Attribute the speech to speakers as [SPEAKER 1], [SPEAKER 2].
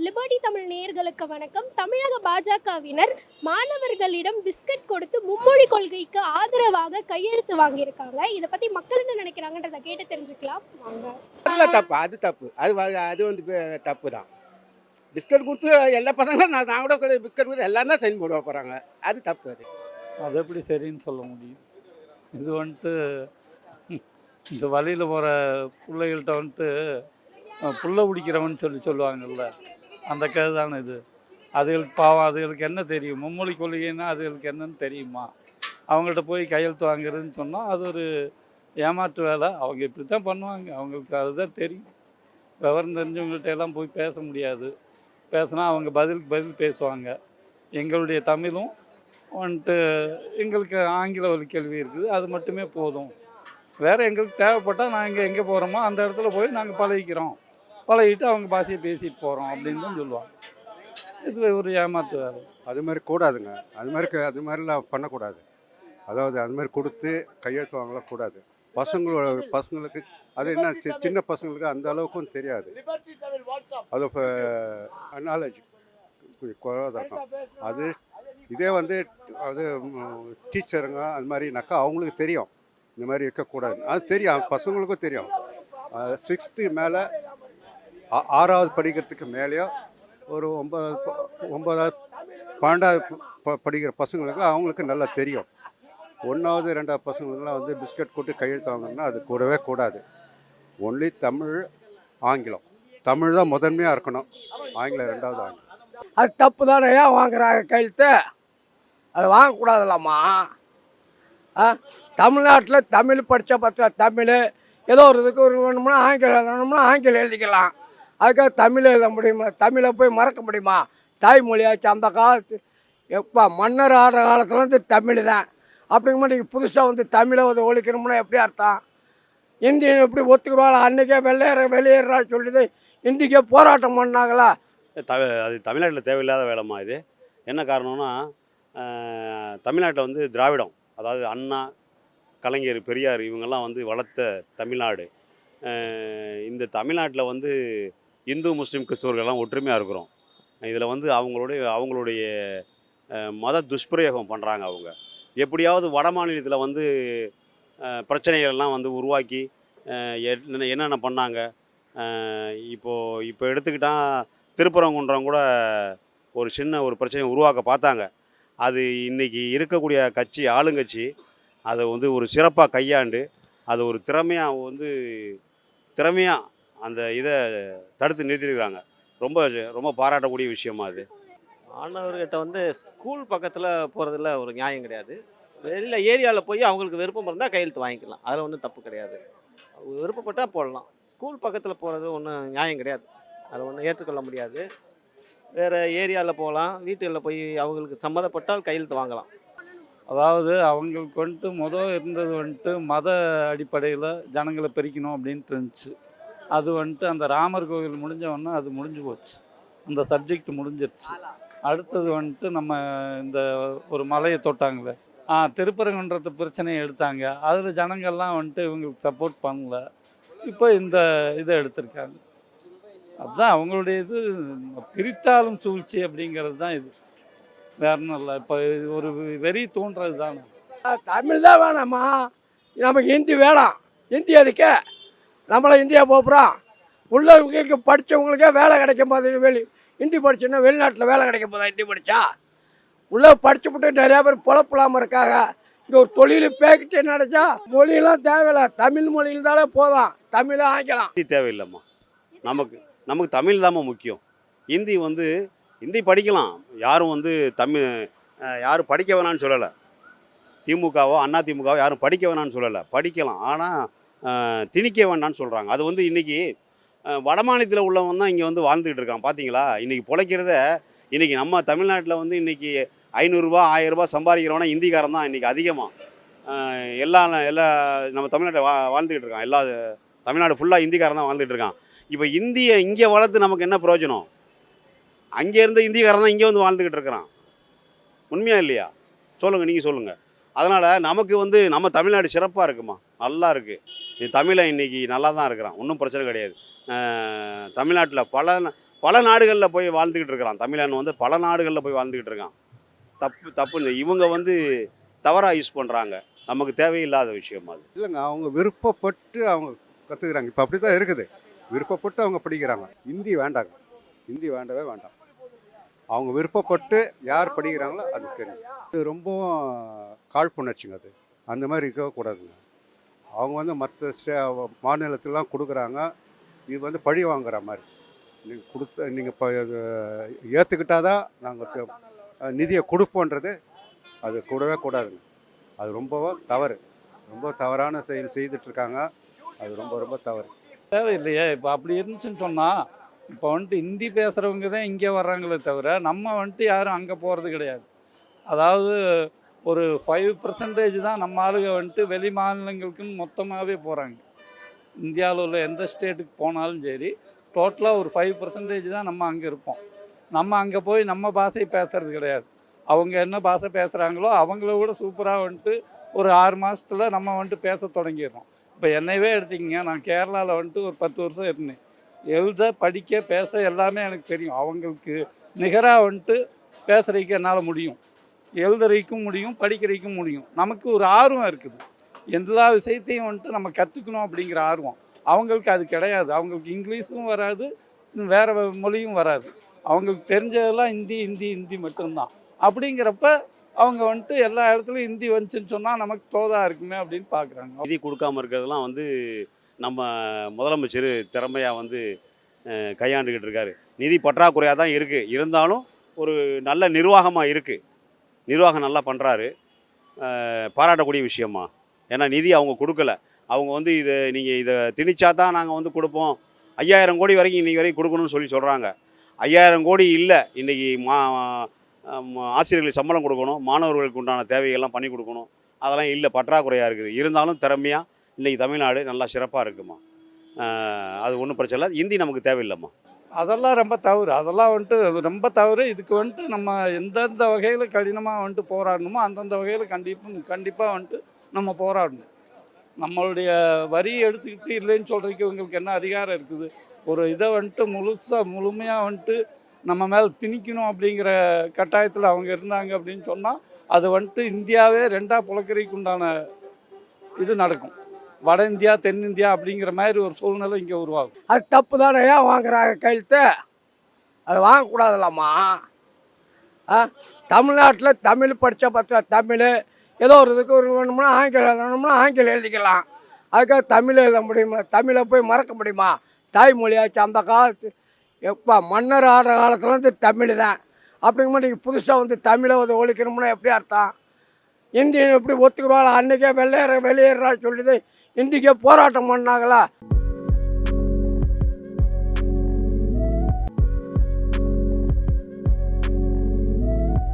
[SPEAKER 1] Liberty Tamil நேயர்களுக்கு வணக்கம். தமிழக பாஜகவினர் மாணவர்களிடம் பிஸ்கட் கொடுத்து மும்மொழி கொள்கைக்கு ஆதரவாக கையெழுத்து வாங்கியிருக்காங்க. இதை பத்தி மக்கள் என்ன நினைக்கிறாங்கன்றத கேட்டு தெரிஞ்சுக்கலாம். வாங்க.
[SPEAKER 2] தப்பு. அது தப்பு. அது வ- அது வந்து பே- தப்பு தான் பிஸ்கட் கொடுத்து எல்லா பசங்களும் நான் நான் கூட கூட பிஸ்கட் கொடுத்து எல்லாம் தான் சைன் போட போகிறாங்க அது தப்பு அது.
[SPEAKER 3] அது எப்படி சரின்னு சொல்ல முடியும். இது வந்துட்டு ம், இந்த வழியில் போகிற பிள்ளைகள்கிட்ட வந்துட்டு அஹ், புல்லை பிடிக்கிறவன் சொல்லி சொல்லுவாங்கல்ல. அந்த கதை தானே இது? அதுகளுக்கு பாவம் அதுகளுக்கு என்ன தெரியும்? மும்மொழி கொள்கைன்னா அதுகளுக்கு என்னன்னு தெரியுமா? அவங்கள்ட்ட போய் கையெழுத்து வாங்குறதுன்னு சொன்னால் அது ஒரு ஏமாற்று வேலை. அவங்க இப்படி தான் பண்ணுவாங்க. அவங்களுக்கு அதுதான் தெரியும். விவரம் தெரிஞ்சவங்கள்ட்ட எல்லாம் போய் பேச முடியாது. பேசினா அவங்க பதிலுக்கு பதில் பேசுவாங்க. எங்களுடைய தமிழும் வந்துட்டு எங்களுக்கு ஆங்கில ஒரு கேள்வி இருக்குது. அது மட்டுமே போதும். வேறு எங்களுக்கு தேவைப்பட்டால் நாங்கள் எங்கே போகிறோமோ அந்த இடத்துல போய் நாங்கள் பழகிக்கிறோம். பழகிட்டு அவங்க பாஷையை பேசிட்டு போகிறோம் அப்படின்னு தான் சொல்லுவாங்க. இது ஒரு ஏமாத்து வேலை
[SPEAKER 4] அது மாதிரி கூடாதுங்க. அது மாதிரி க- அது மாதிரிலாம் பண்ணக்கூடாது. அதாவது அது மாதிரி கொடுத்து கையெழுத்து வாங்கலாம் கூடாது. பசங்களோட பசங்களுக்கு அது என்ன சி- சின்ன பசங்களுக்கு அந்த அளவுக்கும் தெரியாது. அது இப்போ நாலேஜ் கொஞ்சம் குறைவாக அது இதே வந்து அது டீச்சருங்க அது மாதிரினாக்கா அவங்களுக்கு தெரியும். இந்த மாதிரி இருக்கக்கூடாது அது தெரியும் பசங்களுக்கும் தெரியும். சிக்ஸ்த்து மேலே ஆறாவது படிக்கிறதுக்கு மேலேயோ ஒரு ஒன்பதாவது ஒன்பதாவது பன்னெண்டாவது ப- படிக்கிற பசங்களுக்கு அவங்களுக்கு நல்லா தெரியும். ஒன்றாவது ரெண்டாவது பசங்களுக்குலாம் வந்து பிஸ்கட் போட்டு கையெழுத்து வாங்கணும்னா அது கூடவே கூடாது. ஒன்லி தமிழ் ஆங்கிலம். தமிழ் தான் முதன்மையாக இருக்கணும். ஆங்கிலம் ரெண்டாவது ஆங்கிலம்.
[SPEAKER 5] அது தப்பு தானே ஏன் வாங்குறாங்க கையெழுத்து? அது வாங்கக்கூடாதுல்லம்மா. ஆ தமிழ்நாட்டில் தமிழ் படித்த பத்திர தமிழ் ஏதோ ஒரு இதுக்கு ஒரு வேணும்னா ஆங்கிலம் வேணும்னா ஆங்கிலம் எழுதிக்கலாம். அதுக்காக தமிழ் எழுத முடியுமா? தமிழை போய் மறக்க முடியுமா? தாய்மொழியாச்சு அந்த காலத்து எப்போ மன்னர் ஆடுற காலத்துலேருந்து தமிழ் தான். அப்படிங்கும்போது நீங்கள் புதுசாக வந்து தமிழை வந்து ஒழிக்கணும்னா எப்படி அர்த்தம்? இந்தியன் எப்படி ஒத்துக்குவாள்? அன்றைக்கே வெளியேற வெளியேறா சொல்லிட்டு இந்திக்கே போராட்டம் பண்ணாங்களா?
[SPEAKER 6] தவ அது தமிழ்நாட்டில் தேவையில்லாத வேலைம்மா இது. என்ன காரணம்னா தமிழ்நாட்டில் வந்து திராவிடம் அதாவது அண்ணா கலைஞர் பெரியார் இவங்கெல்லாம் வந்து வளர்த்த தமிழ்நாடு. இந்த தமிழ்நாட்டில் வந்து இந்து முஸ்லீம் கிறிஸ்தவர்கள்லாம் ஒற்றுமையாக இருக்கிறோம். இதில் வந்து அவங்களுடைய அவங்களுடைய மத துஷ்பிரயோகம் பண்ணுறாங்க அவங்க. எப்படியாவது வட மாநிலத்தில் வந்து பிரச்சனைகள்லாம் வந்து உருவாக்கி என்ன- என்னென்ன பண்ணாங்க? இப்போது இப்போ இப்போ எடுத்துக்கிட்டால் திருப்பரங்குன்றம் கூட ஒரு சின்ன ஒரு பிரச்சனையை உருவாக்க பார்த்தாங்க. அது இன்னைக்கு இருக்கக்கூடிய கட்சி ஆளுங்கட்சி அதை வந்து ஒரு சிறப்பாக கையாண்டு அதை ஒரு திறமையாக வந்து திறமையாக அந்த இதை தடுத்து நிறுத்திருக்கிறாங்க ரொம்ப ரொம்ப பாராட்டக்கூடிய விஷயமா அது.
[SPEAKER 7] மாணவர்கிட்ட வந்து ஸ்கூல் பக்கத்தில் போகிறதுல ஒரு நியாயம் கிடையாது. வெளியில் ஏரியாவில் போய் அவங்களுக்கு விருப்பம் இருந்தால் கையெழுத்து வாங்கிக்கலாம். அதில் ஒன்றும் தப்பு கிடையாது. விருப்பப்பட்டால் போடலாம். ஸ்கூல் பக்கத்தில் போகிறது ஒன்றும் நியாயம் கிடையாது. அதை ஒன்றும் ஏற்றுக்கொள்ள முடியாது. வேறு ஏரியாவில் போகலாம். வீட்டுகளில் போய் அவங்களுக்கு சம்மதப்பட்டால் கையெழுத்து வாங்கலாம்.
[SPEAKER 3] அதாவது அவங்களுக்கு வந்துட்டு முதல் இருந்தது வந்துட்டு மத அடிப்படையில் ஜனங்களை பிரிக்கணும் அப்படின்ட்டு இருந்துச்சு. அது வந்துட்டு அந்த ராமர் கோவில் முடிஞ்ச உடனே அது முடிஞ்சு போச்சு. அந்த சப்ஜெக்ட் முடிஞ்சிருச்சு. அடுத்தது வந்துட்டு நம்ம இந்த ஒரு மலையை தொட்டாங்களே. ஆ திருப்பரங்குன்றத்து பிரச்சனையை எடுத்தாங்க. அதில் ஜனங்கள்லாம் வந்துட்டு இவங்களுக்கு சப்போர்ட் பண்ணல. இப்போ இந்த இதை எடுத்திருக்காங்க. அதுதான் அவங்களுடைய இது. பிரித்தாலும் சூழ்ச்சி அப்படிங்கிறது தான் இது. வேற ஒன்றும் இல்லை. இப்போ ஒரு வெறி தோன்றது தானே
[SPEAKER 5] தமிழ் தான் வேணாம்மா நமக்கு ஹிந்தி வேணாம். ஹிந்தி அதுக்கே நம்மள இந்தியா போகிறோம் உள்ளவங்களுக்கு படித்தவங்களுக்கே வேலை கிடைக்க போது வெளி ஹிந்தி படிச்சோன்னா வெளிநாட்டில் வேலை கிடைக்க போதா ஹிந்தி படித்தா உள்ளே படிச்சுப்புட்டு நிறையா பேர் பொழப்பில்லாமல் இருக்காங்க. இங்கே ஒரு தொழில் பேக்கிட்டு நடச்சா மொழியெல்லாம் தேவையில்லை. தமிழ் மொழியில் இருந்தாலே போதும் தமிழை ஆக்கலாம்.
[SPEAKER 6] ஹிந்தி தேவையில்லைம்மா. நமக்கு நமக்கு தமிழ் தாம்மா முக்கியம். ஹிந்தி வந்து ஹிந்தி படிக்கலாம். யாரும் வந்து தமிழ் யாரும் படிக்க வேணாம்னு சொல்லலை. திமுகவோ அண்ணா திமுகவோ யாரும் படிக்க வேணான்னு சொல்லலை. படிக்கலாம். ஆனால் திணிக்க வேண்டாம்னு சொல்கிறாங்க அது வந்து இன்றைக்கி வடமாநிலத்தில் உள்ளவன் தான் இங்கே வந்து வாழ்ந்துக்கிட்டு இருக்கான். பார்த்தீங்களா இன்றைக்கி பிழைக்கிறத இன்றைக்கி நம்ம தமிழ்நாட்டில் வந்து இன்றைக்கி ஐநூறுரூவா ஆயிரரூபா சம்பாதிக்கிறவனா இந்திக்காரன் தான் இன்றைக்கி அதிகமாக எல்லா எல்லா நம்ம தமிழ்நாட்டில் வா வாழ்ந்துக்கிட்டு இருக்கான். எல்லா தமிழ்நாடு ஃபுல்லாக இந்திக்காரன் தான் வாழ்ந்துட்டு இருக்கான். இப்போ இந்தியை இங்கே வளர்த்து நமக்கு என்ன பிரயோஜனம்? அங்கே இருந்த இந்திக்காரன் தான் இங்கே வந்து வாழ்ந்துக்கிட்டு இருக்கிறான். உண்மையா இல்லையா? சொல்லுங்கள் நீங்கள் சொல்லுங்கள் அதனால் நமக்கு வந்து நம்ம தமிழ்நாடு சிறப்பாக இருக்குமா? நல்லா இருக்குது தமிழை இன்னைக்கு நல்லா தான் இருக்கிறான். ஒன்றும் பிரச்சனை கிடையாது. தமிழ்நாட்டில் பல பல நாடுகளில் போய் வாழ்ந்துக்கிட்டு இருக்கிறான். தமிழன் வந்து பல நாடுகளில் போய் வாழ்ந்துக்கிட்டு இருக்கான். தப்பு தப்புன்னு இவங்க வந்து தவறாக யூஸ் பண்ணுறாங்க நமக்கு தேவையில்லாத விஷயம் அது.
[SPEAKER 4] இல்லைங்க அவங்க விருப்பப்பட்டு அவங்க கற்றுக்குறாங்க இப்போ அப்படி தான் இருக்குது. விருப்பப்பட்டு அவங்க படிக்கிறாங்க. ஹிந்தி வேண்டாங்க. ஹிந்தி வேண்டவே வேண்டாம். அவங்க விருப்பப்பட்டு யார் படிக்கிறாங்களோ அது தெரியும். இது ரொம்பவும் காழ்ப்புணர்ச்சிங்க அது. அந்த மாதிரி இருக்கக்கூடாதுங்க அவங்க வந்து மற்ற ஸ்டே மாநிலத்திலாம் கொடுக்குறாங்க. இது வந்து பழி வாங்குற மாதிரி. நீங்கள் கொடுத்த நீங்கள் இப்போ ஏற்றுக்கிட்டால் தான் நாங்கள் நிதியை கொடுப்போன்றது அது கூடவே கூடாதுங்க. அது ரொம்பவும் தவறு. ரொம்ப தவறான செயல் செய்துட்ருக்காங்க அது ரொம்ப ரொம்ப தவறு.
[SPEAKER 3] தேவையில்லையே. இப்போ அப்படி இருந்துச்சுன்னு சொன்னால் இப்போ வந்துட்டு ஹிந்தி பேசுகிறவங்க தான் இங்கே வர்றாங்களே தவிர நம்ம வந்துட்டு யாரும் அங்கே போகிறது கிடையாது. அதாவது ஒரு ஃபைவ் பர்சன்டேஜ் தான் நம்ம ஆளுங்க வந்துட்டு வெளி மாநிலங்களுக்குன்னு மொத்தமாகவே போகிறாங்க இந்தியாவில் உள்ள எந்த ஸ்டேட்டுக்கு போனாலும் சரி டோட்டலாக ஒரு ஃபைவ் பர்சன்டேஜ் தான் நம்ம அங்கே இருப்போம். நம்ம அங்கே போய் நம்ம பாஷை பேசுறது கிடையாது. அவங்க என்ன பாஷை பேசுகிறாங்களோ அவங்கள விட சூப்பராக வந்துட்டு ஒரு ஆறு மாதத்தில் நம்ம வந்துட்டு பேச தொடங்கிடுறோம். இப்போ என்னையவே எடுத்தீங்க நான் கேரளாவில் வந்துட்டு ஒரு பத்து வருஷம் இருந்தேன். எழுத படிக்க பேச எல்லாமே எனக்கு தெரியும். அவங்களுக்கு நிகராக வந்துட்டு பேசுகிறதுக்கு என்னால் முடியும். எழுதுறதுக்கும் முடியும் படிக்கிறதுக்கும் முடியும். நமக்கு ஒரு ஆர்வம் இருக்குது. எல்லா விஷயத்தையும் வந்துட்டு நம்ம கற்றுக்கணும் அப்படிங்கிற ஆர்வம். அவங்களுக்கு அது கிடையாது. அவங்களுக்கு இங்கிலீஷும் வராது வேறு மொழியும் வராது. அவங்களுக்கு தெரிஞ்சதெல்லாம் ஹிந்தி ஹிந்தி ஹிந்தி மட்டும்தான். அப்படிங்கிறப்ப அவங்க வந்துட்டு எல்லா இடத்துலையும் ஹிந்தி வந்துச்சுன்னு சொன்னால் நமக்கு தோதா இருக்குமே அப்படின்னு பார்க்குறாங்க
[SPEAKER 6] நிதி கொடுக்காம இருக்கிறதுலாம் வந்து நம்ம முதலமைச்சர் திறமையாக வந்து கையாண்டுக்கிட்டு இருக்காரு. நிதி பற்றாக்குறையாக தான் இருக்குது இருந்தாலும் ஒரு நல்ல நிர்வாகமாக இருக்குது நிர்வாகம் நல்லா பண்ணுறாரு பாராட்டக்கூடிய விஷயமா. ஏன்னா நிதி அவங்க கொடுக்கல. அவங்க வந்து இதை நீங்கள் இதை திணிச்சா தான் நாங்கள் வந்து கொடுப்போம். ஐயாயிரம் கோடி வரைக்கும் இன்றைக்கி வரைக்கும் கொடுக்கணும்னு சொல்லி சொல்கிறாங்க ஐயாயிரம் கோடி இல்லை. இன்றைக்கி மா ஆசிரியர்களுக்கு சம்பளம் கொடுக்கணும். மாணவர்களுக்கு உண்டான தேவைகள்லாம் பண்ணி கொடுக்கணும். அதெல்லாம் இல்லை. பற்றாக்குறையாக இருக்குது. இருந்தாலும் திறமையாக இன்றைக்கி தமிழ்நாடு நல்லா சிறப்பாக இருக்குமா? அது ஒன்றும் பிரச்சனை இல்லை. இந்தி நமக்கு தேவையில்லைம்மா.
[SPEAKER 3] அதெல்லாம் ரொம்ப தவறு. அதெல்லாம் வந்துட்டு ரொம்ப தவறு. இதுக்கு வந்துட்டு நம்ம எந்தெந்த வகையில் கடினமாக வந்துட்டு போராடணுமோ அந்தந்த வகையில் கண்டிப்பாக கண்டிப்பாக வந்துட்டு நம்ம போராடணும். நம்மளுடைய வரி எடுத்துக்கிட்டு இல்லைன்னு சொல்கிறதுக்கு இவங்களுக்கு என்ன அதிகாரம் இருக்குது? ஒரு இதை வந்துட்டு முழுசாக முழுமையாக வந்துட்டு நம்ம மேலே திணிக்கணும் அப்படிங்கிற கட்டாயத்தில் அவங்க இருந்தாங்க அப்படின்னு சொன்னால் அது வந்துட்டு இந்தியாவே ரெண்டாக புழக்கிறதுக்கு உண்டான இது நடக்கும். வட இந்தியா தென்னிந்தியா அப்படிங்கிற மாதிரி ஒரு சூழ்நிலை இங்கே உருவாகும்.
[SPEAKER 5] அது தப்பு தானே ஏன் வாங்குறாங்க கையெழுத்து? அது வாங்கக்கூடாதுல்லம்மா ஆ தமிழ்நாட்டில் தமிழ் படித்த பத்திர தமிழ் ஏதோ ஒரு இதுக்கு ஒரு வேணும்னா ஆங்கிலம் எழுதணும்னா ஆங்கிலம் எழுதிக்கலாம். அதுக்காக தமிழ் எழுத முடியுமா? தமிழை போய் மறக்க முடியுமா? தாய்மொழியாச்சு அந்த காலத்து எப்போ மன்னர் ஆடுற காலத்துலேருந்து தமிழ் தான். அப்படிங்கும்போது நீங்கள் புதுசாக வந்து தமிழை வந்து ஒழிக்கணும்னா எப்படி அர்த்தம்? இந்தியன் எப்படி ஒத்துக்குவாள்? அன்றைக்கே வெளியேற வெளியேறா சொல்லிட்டு இன்றைக்கே போராட்டம் பண்ணாங்களா?